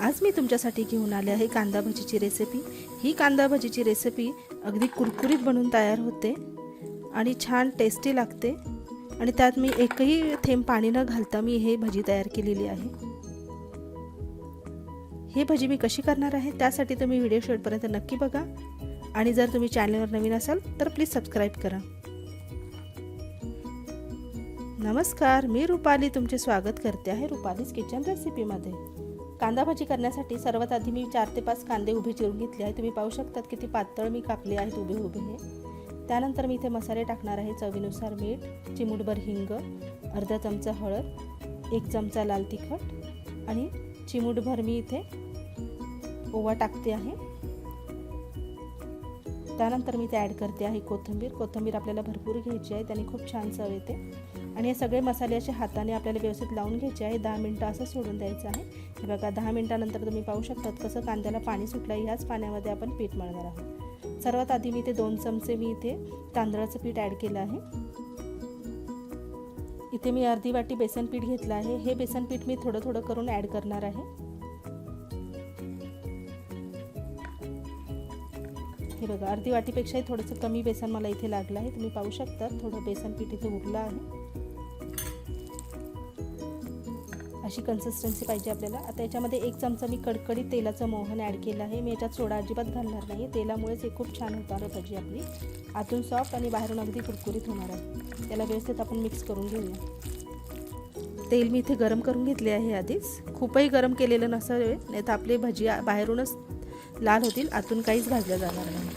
आज मी तुमच्यासाठी घेऊन आले आहे कांदा भजीची रेसिपी ही कांदा भजीची रेसिपी अगदी कुरकुरीत बनून तयार होते आणि छान टेस्टी लागते. आणि त्यात मी एकही थेंब पाणी न घालता मी हे भजी तयार केलेली आहे. ही भजी मी कशी करणार आहे त्यासाठी तुम्ही व्हिडिओ शेवटपर्यंत नक्की बघा. आणि जर तुम्ही चॅनलवर नवीन असाल तर प्लीज सबस्क्राईब करा. नमस्कार मी रुपाली. तुमचे स्वागत करते आहे रुपालीज किचन रेसिपीमध्ये कांदा भाजी करण्यासाठी सर्वात आधी मी चार ते पाच कांदे उभे चिरून घेतले आहे तुम्ही पाहू शकतात किती पातळ मी कापले आहेत उभे उभे हे. त्यानंतर मी इथे मसाले टाकणार आहे चवीनुसार मीठ चिमूटभर हिंग अर्धा चमचा हळद एक चमचा लाल तिखट आणि चिमूटभर मी इथे ओवा टाकते आहे. त्यानंतर मी ते ॲड करते आहे कोथिंबीर. कोथिंबीर आपल्याला भरपूर घ्यायची आहे. त्याने खूप छान चव येते. आणि हे सगळे मसाले असे हाताने आपल्याला व्यवस्थित लावून घ्यायचे आहे. दहा मिनटं असं सोडून द्यायचं आहे. हे बघा दहा मिनटानंतर तुम्ही पाहू शकतात कसं कांद्याला पाणी सुटलं आहे ह्याच पाण्यामध्ये आपण पीठ मळणार आहोत. सर्वात आधी मी इथे दोन चमचे मी इथे तांदळाचं पीठ ॲड केलं आहे. इथे मी अर्धी वाटी बेसन पीठ घेतलं आहे. हे बेसन पीठ मी थोडं थोडं करून ॲड करणार आहे. हे बघा. अर्धी वाटीपेक्षाही थोडंसं कमी बेसन मला इथे लागलं आहे. तुम्ही पाहू शकता थोडं बेसन पीठ इथे उरलं आहे. अशी कन्सिस्टन्सी पाहिजे आपल्याला. आता याच्यामध्ये एक चमचा मी कडकडीत तेलाचं मोहन ॲड केलं आहे. मी याच्यात सोडा अजिबात घालणार नाही तेलामुळेच हे खूप छान होणार आहे भाजी आपली. आतून सॉफ्ट आणि बाहेरून अगदी कुरकुरीत होणार आहे. त्याला व्यवस्थित आपण मिक्स करून घेऊया. तेल मी इथे गरम करून घेतले आहे आधीच. खूपही गरम केलेलं नसावे. नाही तर आपली भजी बाहेरूनच लाल होतील आतून काहीच भाजल्या जाणार नाही.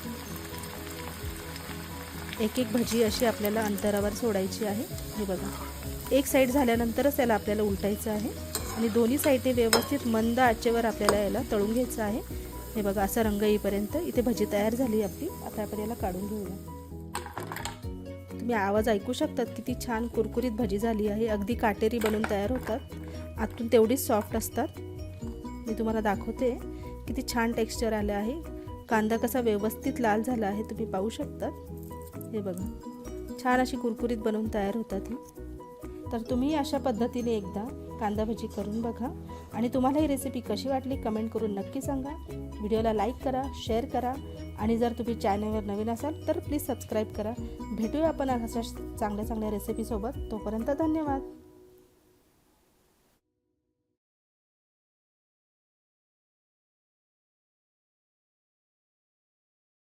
एक एक भजी अशी आपल्याला अंतरावर सोडायची आहे. हे बघा. एक साईड झाल्यानंतरच त्याला आपल्याला उलटायचं आहे. आणि दोन्ही साईडने व्यवस्थित मंद आचेवर आपल्याला याला तळून घ्यायचं आहे. हे बघा असा रंग येईपर्यंत इथे भजी तयार झाली आपली. आता आपण याला काढून घेऊया. तुम्ही आवाज ऐकू शकतात किती छान कुरकुरीत भजी झाली आहे. अगदी काटेरी बनून तयार होतात. आतून तेवढीच सॉफ्ट असतात. मी तुम्हाला दाखवते. किती छान टेक्स्चर आलं आहे. कांदा कसा व्यवस्थित लाल झाला आहे तुम्ही पाहू शकता. हे बघा. छान अशी कुरकुरीत बनवून तयार होतात ही. तर तुम्ही अशा पद्धतीने एकदा कांदा भजी करून बघा. आणि तुम्हाला ही रेसिपी कशी वाटली कमेंट करून नक्की सांगा. व्हिडिओला लाईक करा शेअर करा. आणि जर तुम्ही चॅनलवर नवीन असाल तर प्लीज सबस्क्राईब करा. भेटूया आपण अशा चांगल्या चांगल्या रेसिपीसोबत तोपर्यंत धन्यवाद.